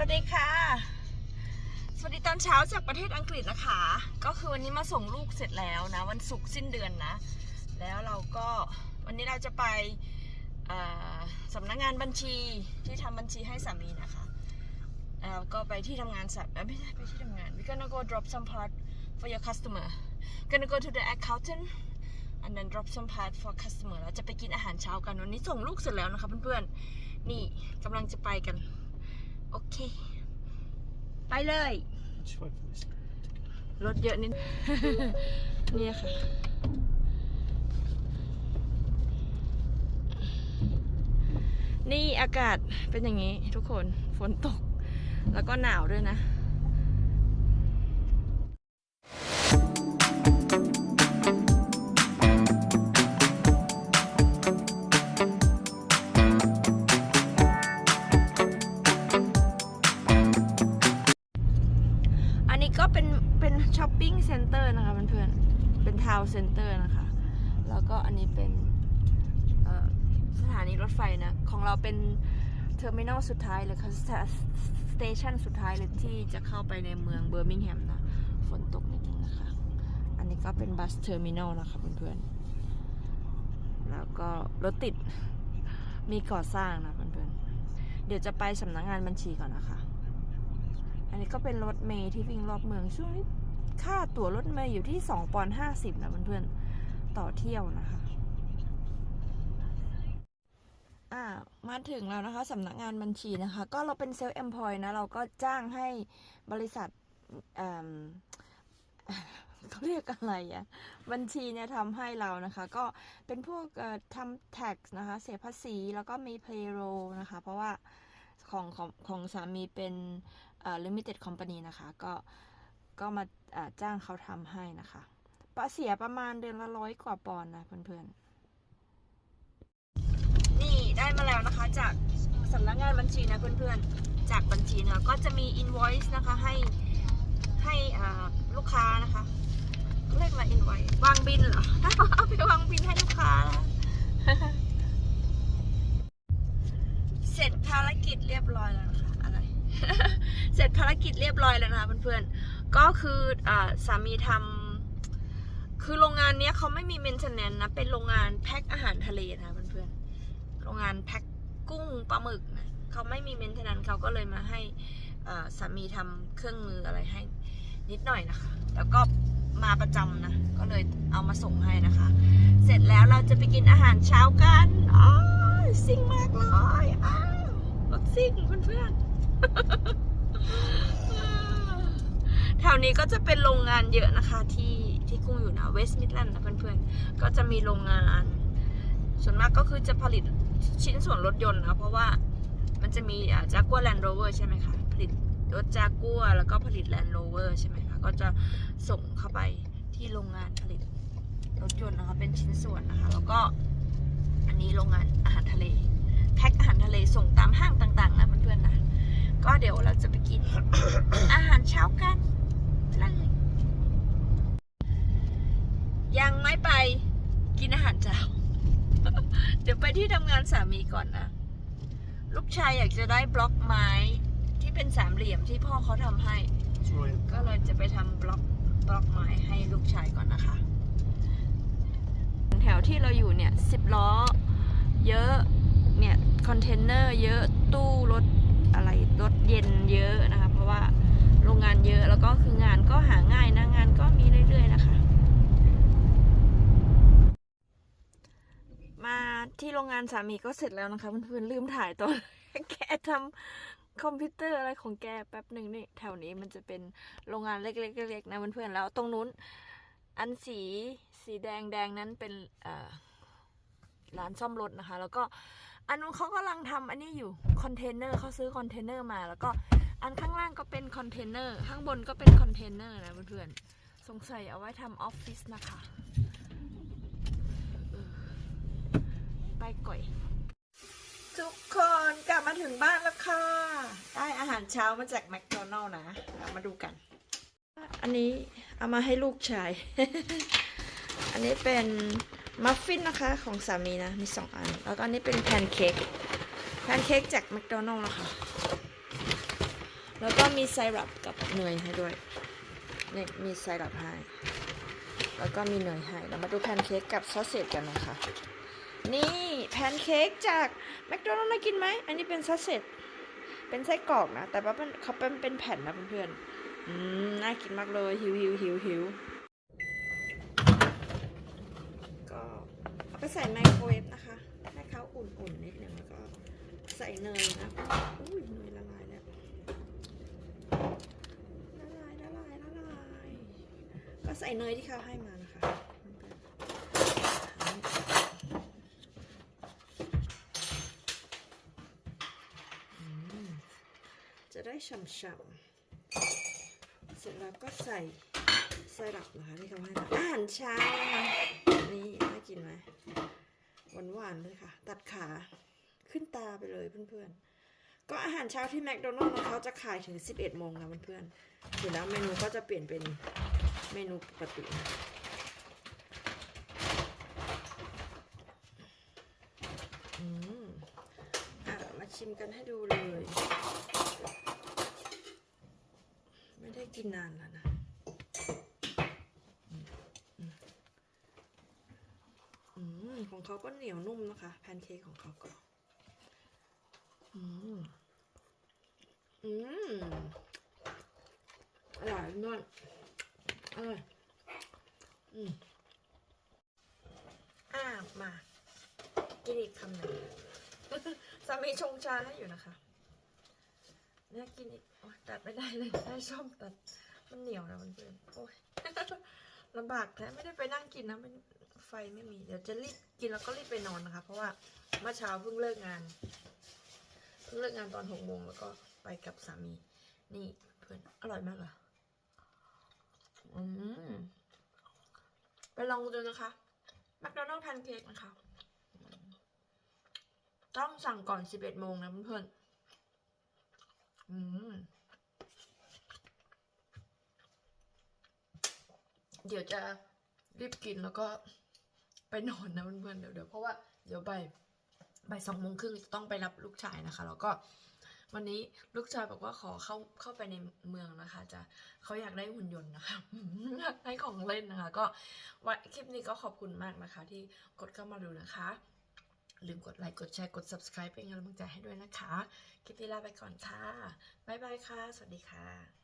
วัสดีค่ะ สวัสดีตอนเช้าจากประเทศอังกฤษนะคะ ก็คือวันนี้มาส่งลูกเสร็จแล้วนะ วันศุกร์สิ้นเดือนนะ แล้วเราก็วันนี้เราจะไปอ่าสำนักงานบัญชีที่ทำบัญชีให้สามีนะคะแล้วก็ไปที่ทำงานสัตว์ไม่ใช่ไปที่ทำงาน we gonna go drop some part for your customer gonna go to the accountant and then drop some part for customer เราจะไปกินอาหารเช้ากันวันนี้ส่งลูกเสร็จแล้วนะคะเพื่อนๆนี่กำลังจะไปกัน โอเค ไปเลย รถเยอะนิด เนี่ยค่ะ นี่อากาศเป็นอย่างนี้ทุกคน ฝนตก แล้วก็หนาวด้วยนะ ช้อปปิ้งเซ็นเตอร์นะคะเพื่อนๆ เป็นทาวน์เซ็นเตอร์นะคะ แล้วก็อันนี้เป็นสถานีรถไฟนะ ของเราเป็นเทอร์มินอลสุดท้ายเลยค่ะสเตชันสุดท้ายเลยที่จะเข้าไปในเมืองเบอร์มิงแฮมนะ ฝนตกนิดนึงนะคะ อันนี้ก็เป็นบัสเทอร์มินอลนะคะเพื่อนๆ แล้วก็รถติดมีก่อสร้างนะเพื่อนๆ เดี๋ยวจะไปสำนักงงานบัญชีก่อนนะคะ อันนี้ก็เป็นรถเมย์ที่วิ่งรอบเมืองช่วงนี้ ค่าตั๋วรถเมย์อยู่ที่2ปอนด์50นะเพื่อนๆ ต่อเที่ยวนะคะ อ่า มาถึงแล้วนะคะสำนักงานบัญชีนะคะ ก็เราเป็นเซลล์ e อ p พอยนะ เราก็จ้างให้บริษัทเขาเรียกอะไรอะบัญชีเนี่ยทำให้เรานะคะ ก็เป็นพวกทำ tax นะคะ เสียภาษีแล้วก็มี payroll นะคะ เพราะว่าของของของสามีเป็นเอ่อ limited company นะคะ ก็ ก็มาจ้างเขาทำให้นะคะปะเสียประมาณเดือนละร้อยกว่าปอนด์นะเพื่อนๆ นี่ได้มาแล้วนะคะจากสำนักงานบัญชีนะเพื่อนๆ จากบัญชีเนะก็จะมี invoice นะคะให้ให้ลูกค้านะคะเขาเรียกว่า invoice วางบินเหรอเอาไปวางบินให้ลูกค้านะเสร็จภารกิจเรียบร้อยแล้วนะคะอะไร เสร็จภารกิจเรียบร้อยแล้วนะคะเพื่อนๆ ก็คืออสามีทำคือโรงงานเนี้ยเขาไม่มีเมนเทนแนนนะ เป็นโรงงานแพ็คอาหารทะเลนะคะเพื่อนๆ โรงงานแพ็คกุ้งปลาหมึกนะเขาไม่มีเมนเทนแนนเขาก็เลยมาให้สามีทำเครื่องมืออะไรให้นิดหน่อยนะคะ แล้วก็มาประจำนะ ก็เลยเอามาส่งให้นะคะ เสร็จแล้วเราจะไปกินอาหารเช้ากันอ๋อซิ่งมากเลยอ้าวรถซิ่งเพื่อนๆ แถวนี้ก็จะเป็นโรงงานเยอะนะคะที่ที่กุ้งอยู่นะเวสต์มิดแลนด์นะเพื่อนๆ ก็จะมีโรงงาน ส่วนมากก็คือจะผลิตชิ้นส่วนรถยนต์นะเพราะว่ามันจะมีจากัวแลนด์โรเวอร์ใช่ไหมคะผลิตรถจากัวแล้วก็ผลิตแลนด์โรเวอร์ใช่ไหมคะก็จะส่งเข้าไปที่โรงงานผลิตรถยนต์นะคะเป็นชิ้นส่วนนะคะแล้วก็อันนี้โรงงานอาหารทะเลแพ็คอาหารทะเลส่งตามห้างต่างๆนะเพื่อนๆนะก็เดี๋ยวเราจะไปกินอาหารเช้ากัน เลย ยังไม่ไปกินอาหารเช้า เดี๋ยวไปที่ทำงานสามีก่อนนะ ลูกชายอยากจะได้บล็อกไม้ที่เป็นสามเหลี่ยมที่พ่อเขาทำให้ก็เลยจะไปทำบล็อกบล็อกไม้ให้ลูกชายก่อนนะคะ แถวที่เราอยู่เนี่ยสิบล้อ เยอะ เนี่ยคอนเทนเนอร์เยอะตู้รถอะไรรถเย็นเยอะนะคะ เพราะว่า โรงงานเยอะ แล้วก็คืองานก็หาง่ายนะงานก็มีเรื่อย ๆ นะคะ มาที่โรงงานสามีก็เสร็จแล้วนะคะเพื่อนๆลืมถ่ายตอนแกทำคอมพิวเตอร์อะไรของแกแป๊บหนึ่งนี่แถวนี้มันจะเป็นโรงงานเล็กๆๆนะเพื่อนๆแล้วตรงนู้นอันสีสีแดงแดงนั้นเป็นร้านซ่อมรถนะคะ แล้วก็อันนู้นเขากำลังทำอันนี้อยู่คอนเทนเนอร์เขาซื้อคอนเทนเนอร์มาแล้วก็ อันข้างล่างก็เป็นคอนเทนเนอร์ ข้างบนก็เป็นคอนเทนเนอร์นะเพื่อนๆ สงสัยเอาไว้ทำออฟฟิศนะคะไปก่อย ทุกคนกลับมาถึงบ้านแล้วค่ะ ได้อาหารเช้ามาจากแมคโดนัลล์นะเรามาดูกัน อันนี้เอามาให้ลูกชาย อันนี้เป็นมัฟฟินนะคะของสามีนะ มีสองอัน แล้วก็อันนี้เป็นแพนเค้ก แพนเค้กจากแมคโดนัลล์นะคะ แล้วก็มีไซรัปกับเนยให้ด้วยนี่มีไซรัปให้ แล้วก็มีเนยให้เรามาดูแพนเค้กกับซอสเศษกันนะคะ นี่แพนเค้กจากแมคโดนัลด์น่ากินไหม อันนี้เป็นซอสเศษเป็นไส้กรอกนะ แต่ว่าเป็นเขาเป็นเป็นแผ่นนะเพื่อนๆอืมน่ากินมากเลยหิวหิวหิวหิวก็เอาไปใส่ไมโครเวฟนะคะให้เขาอุ่นๆนิดนึงแล้วก็ใส่เนยนะอุ้ยเนยละลายแล้ว ละลายละลายละลาย ก็ ใส่เนยที่เขาให้มานะคะจะได้ฉ่ำๆเสร็จแล้วก็ใส่ไซรัปนะคะที่เขาให้มาอาหารเช้านะคะนี่น่ากินไหมหวานๆเลยค่ะ ตัดขาขึ้นตาไปเลยเพื่อนๆก็อาหารเช้าที่แมคโดนัลล์เขาจะขายถึง 11 โมงนะเพื่อนๆเดี๋ยวแล้วเมนูก็จะเปลี่ยนเป็น เมนูปกติอืมอะมาชิมกันให้ดูเลย ไม่ได้กินนานแล้วนะอืมของเขาก็เหนียวนุ่มนะคะ แพนเค้กของเขาก็อืม อืมอร่อยมาก อร่อยอืมอ่ามา กินอีกคำหนึ่งสามีชงชาให้อยู่นะคะเนี่ยกินอีกอตัดไม่ได้เลยได้ช่อมตัด มันเหนียวนะมันเป็นโอ้ยลำบากแท้ไม่ได้ไปนั่งกินนะมันไฟไม่มี เดี๋ยวจะรีบกินแล้วก็รีบไปนอนนะคะ เพราะว่าเมื่อเช้าเพิ่งเลิกงาน เพิ่งเลิกงานตอนหกโมงแล้วก็ไปกับสามี นี่เพื่อนอร่อยมากเลยอืม ไปลองดูนะคะแมคโดนัลด์แพนเค้กนะคะ ต้องสั่งก่อนสิบเอ็ดโมงนะเพื่อนๆอืมเดี๋ยวจะรีบกินแล้วก็ไปนอนนะเพื่อนๆเดี๋ยวเดี๋ยวเพราะว่าเดี๋ยวบ่ายบ่ายสองโมงครึ่งจะต้องไปรับลูกชายนะคะ แล้วก็ วันนี้ลูกชายบอกว่าขอเข้าเข้าไปในเมืองนะคะ จะเขาอยากได้หุ่นยนต์นะคะอยากได้ของเล่นนะคะ ก็วันคลิปนี้ก็ขอบคุณมากนะคะ ที่กดเข้ามาดูนะคะ ลืมกดไลค์กดแชร์กด subscribe เป็นกำลังใจให้ด้วยนะคะ คลิปนี้ลาไปก่อนค่ะบ๊ายบายค่ะ สวัสดีค่ะ